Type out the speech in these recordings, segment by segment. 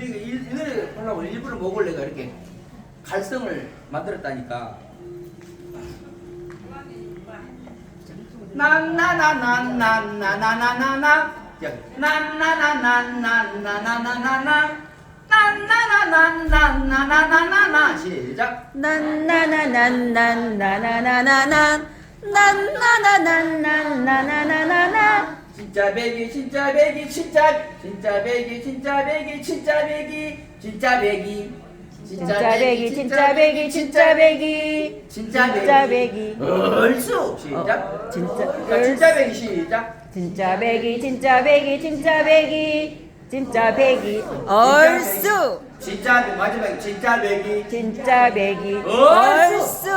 이거 일- 이 노래 하려고 일부러 목을 내가 이렇게 갈성을 만들었다니까. 나나나나나나나나나나 나나나나나나나나나 나 나나나나나나나나나 시작 난나나난난나나나나 난나나난난나나나나 진짜 배기 진짜 배기 진짜 진짜 배기 진짜 배기 진짜 배기 진짜 배기 진짜 배기 진짜 배기 진짜 배기 진짜 진짜 배기 배기 얼쑤 시작 어, 진짜 자, 진짜 배기 시작 진짜 배기 진짜 배기 진짜 배기 진짜 배기 얼쑤 진짜 배기 마지막에 진짜 배기 진짜 배기 얼쑤.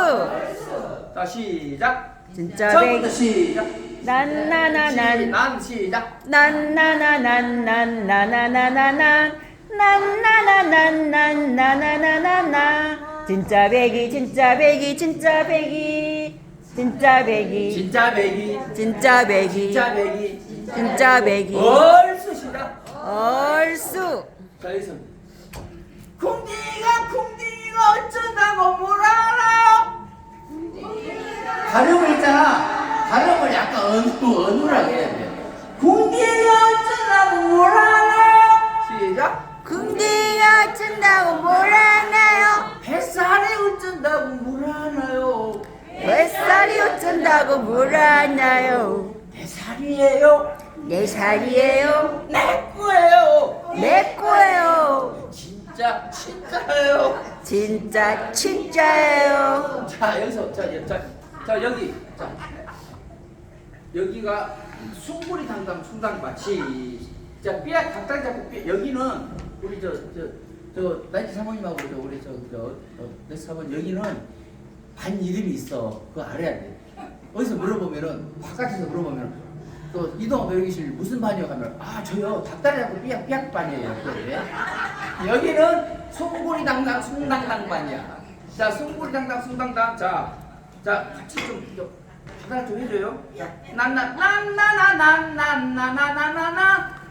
자 시작 진짜 배기 시작 난나나난 난 시작. 난나나난난나나나나나 난나나난난나나나나 진짜 배기 진짜 배기 진짜 배기 진짜 배기 진짜 배기 진짜 배기 진짜 배기 진짜 배기 얼쑤 시작. 얼쑤. 자 여기서 공기가 공기가 어쩐다고 뭘 알아요? 발음을 있잖아 발음을 약간 어느 어눌하게 해야 돼. 공기가 어쩐다고 뭘 알아요? 시작. 궁디가 춘다고 뭐라나요? 뱃살이 어쩐다고 뭘 하나요? 뱃살이 어쩐다고 뭐라나요? 내 살이에요? 내 살이에요? 내 거예요. 내 거예요. 진짜 진짜예요. 진짜 진짜예요. 자 여기서 자, 자, 자 여기. 자 여기가 숭구리 당당 숭당밭이 자 삐약 당당 잡고 삐 여기는 우리 저 저 저 나이트 사모님하고 저 우리 저저 내 사모님 여기는 반 이름이 있어. 그거 알아야 돼 어디서 물어보면은 바깥에서 물어보면 또 이동 배우기실 무슨 반이요? 하면 아 저요. 닭다리 잡고 삐약 삐약 반이에요. 그래 여기는 숭구리 당당 숭당당 반이야. 자 숭구리 당당 숭당당 자자 같이 좀 좀, 하나 좀 해줘요. 난나나난나나나나나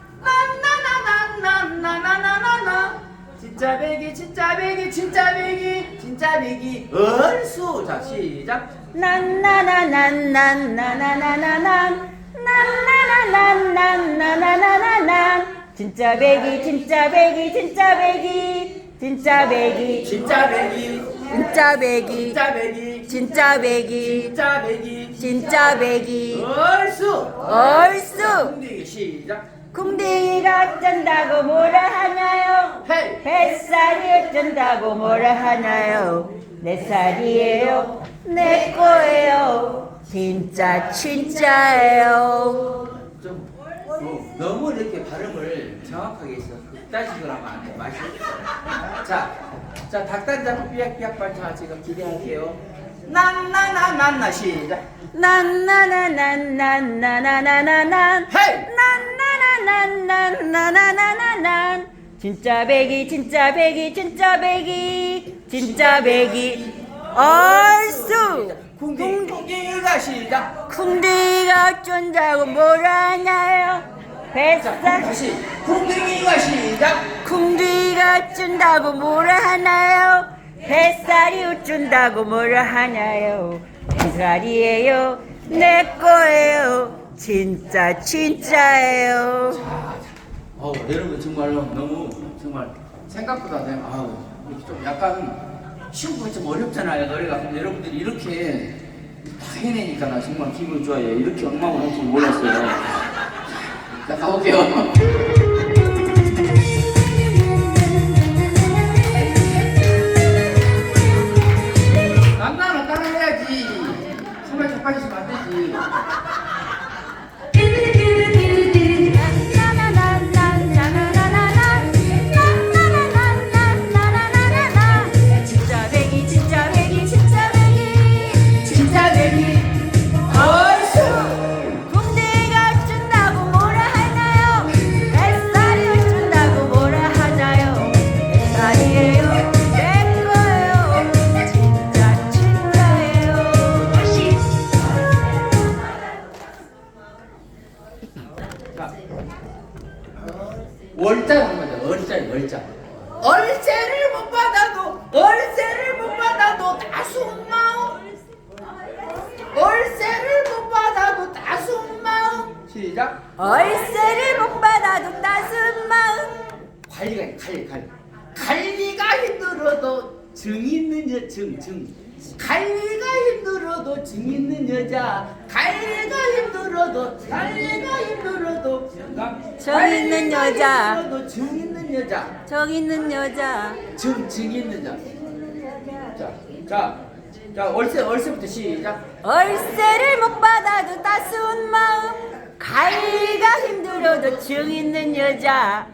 진짜 배기 진짜 배기 진짜 배기 진짜 배기. 얼쑤. 자 시작. 난나나난난나나나나나. 난나나난난나나나나. 진짜 배기 진짜 배기 진짜 배기. 진짜 배기. 진짜 배기. 진짜 배기. 진짜 배기. 진짜 배기. 진짜 배기 진짜 배기. 얼쑤. 얼쑤. 공대기 시작. 궁뎅이가 어쩐다고 뭐라 하나요? 헤이 뱃살이 어쩐다고 뭐라 하나요? 내 살이에요? 내 거예요? 진짜 진짜예요. 좀 어, 너무 이렇게 발음을 정확하게 해서 극단식으로 하면 안 돼. 맛이 없어. 자, 자 닭단장 삐약삐약 발차 지금 기대할게요. 난나나난나 시작. 난나나난나나나나난 헤이! 난나나난나나나나난 진짜 배기 진짜 배기 진짜 배기 진짜 배기 얼쑤 궁디 궁디가 시작. 쿵디가 쫀다고 뭐라 하나요 자, 뱃살 다시 궁디가 시작. 쿵디가 쫀다고 뭐라 하나요 뱃살이 우준다고 뭐라 하나요. 뱃살이에요. 내 거예요. 진짜 진짜예요. 어, 여러분 정말로 너무 정말 생각보다 내가 아우 이렇게 좀 약간 쉬운 좀 어렵잖아요 노래가. 근데 여러분들이 이렇게 다 해내니까 나 정말 기분 좋아요. 이렇게 엉망을 할 줄 몰랐어요. 자 가볼게요 시작. 얼세를 못 받아도 따스한 마음 관리가 있- 관리 관리. 관리가 힘들어도 정 있는 여, 정 정. 관리가 힘들어도 정 있는 여자. 관리가 힘들어도 관리가 힘들어도 정 있는 여자. 힘들어도 정 있는 여자. 정 있는 여자 정, 정 있는 여자. 자, 자, 자, 얼세, 얼세부터 시작. 얼세를 못 받아도 따스한 마음 관리가 힘들어도 정 있는 여자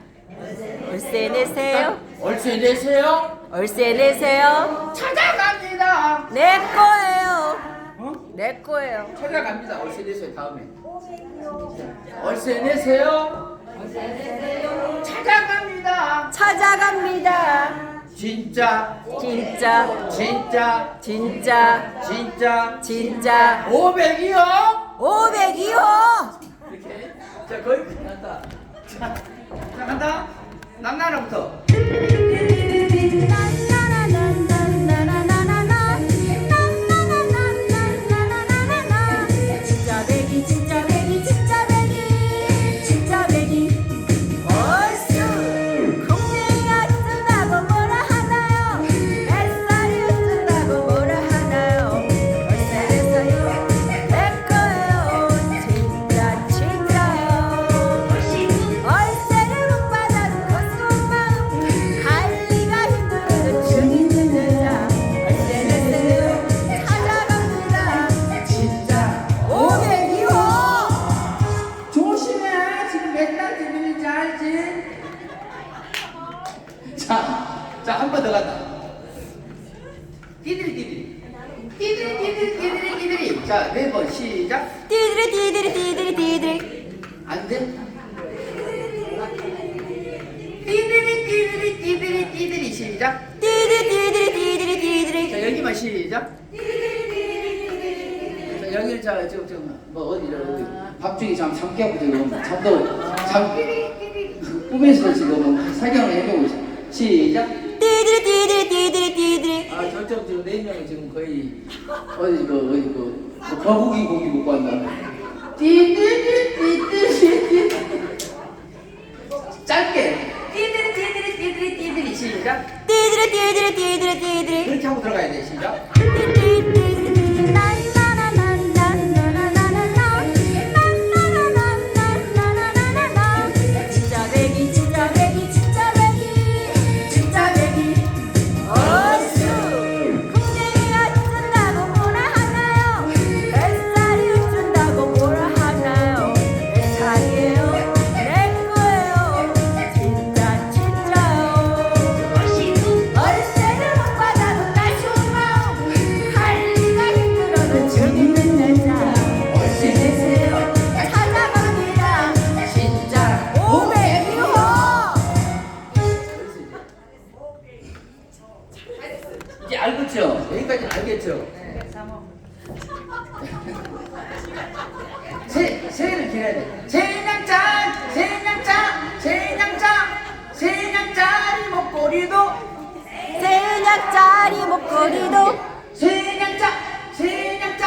얼세 내세요 얼세 내세요. 얼세 내세요 찾아갑니다. 내 거예요 어? 내 거예요 찾아갑니다. 얼세 내세요. 다음에. 얼세 내세요. 찾아갑니다. 찾아갑니다 진짜, 진짜 진짜, 진짜 진짜. 진짜 500이요. 500이요 이렇게. 자, 거의 끝났다. 자, 자 간다. 남나라부터. 시작. 띠드리 자, 여기만 시작. 자, 여기를 자, 지금, 지금, 뭐, 어디, 어디. 밥중에 잠, 잠 깨고 지금, 잠도, 잠, 꿈에서 지금 사경을 해보고 있어. 시작. 띠드리 아, 저쪽 지금 네 명이 지금 거의, 어디, 그, 어디, 그, 뭐 거북이 고기 먹고 왔나. 띠띠띠, 띠띠띠, 짧게. 띠드리, 띠드리, 띠드리, 띠드리. 시작. 띠드리 띠드리 띠드리 띠드리 이렇게 하고 들어가야 돼, 시작. 목걸이도, 세냥짜리 목걸이도? 세냥짜, 세냥짜,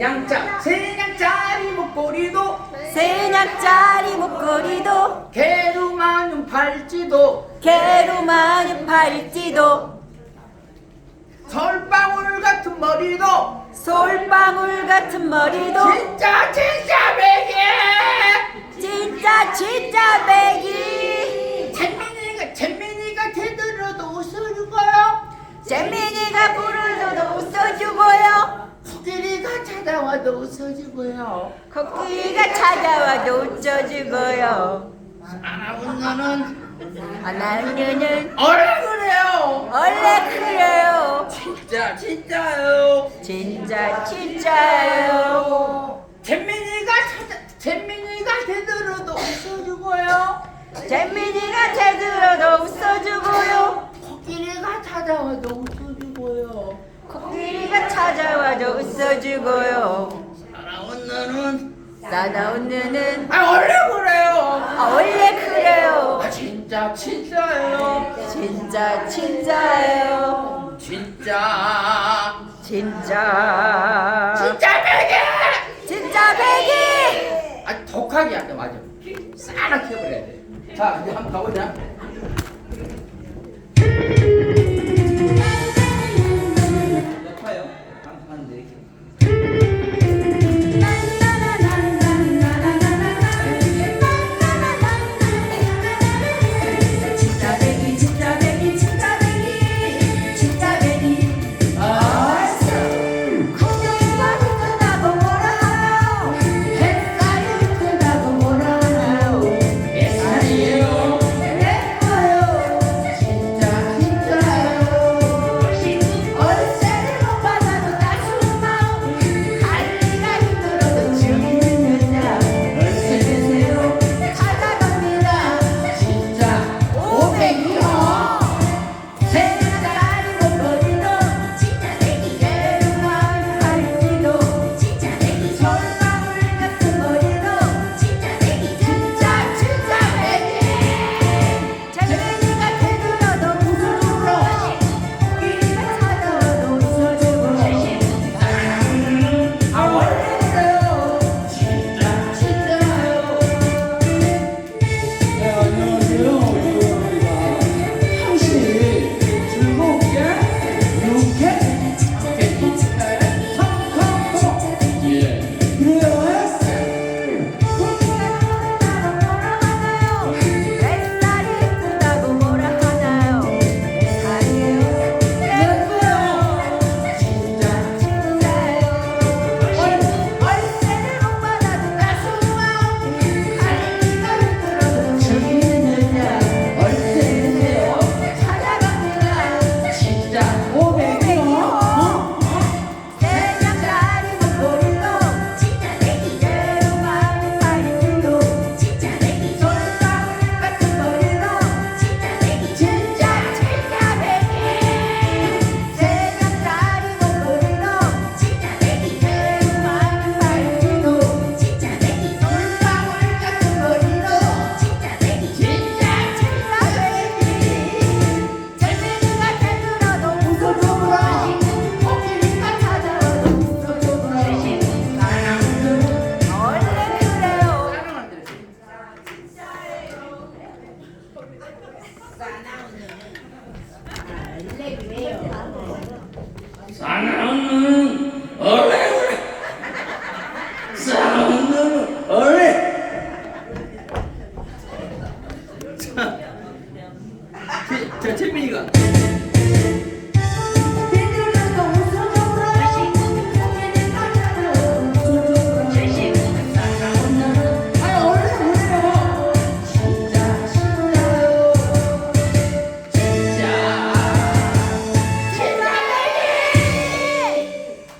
양짜, 세냥짜리 목걸이도, 세냥짜리 목걸이도? 게루마늄 팔찌도, 게로마는 팔찌도? 솔방울 같은 머리도, 솔방울 같은 머리도? 진짜 진짜 매기. 진짜 진짜 배기 웃어주고요. 코끼리가 찾아와도 웃어주고요 아나운서는 하나님은 어라 그래요. 원래 그래요 진짜 진짜요. 진짜 진짜요 잼민이가 찾아 잼민이가 대들어도 웃어주고요. 재민이가 제대로도 웃어주고요 코끼리가 찾아와도 웃어주고요. 코끼리가 찾아와도 웃어주고요 나나운 눈은 아 원래 그래요. 아 원래 그래요 아 진짜 진짜요. 진짜 진짜예요 진짜 진짜 진짜 매기. 진짜 배기 아 독하게 한대 맞아. 싸나 켜버려야 돼. 자 이제 한번 가보자.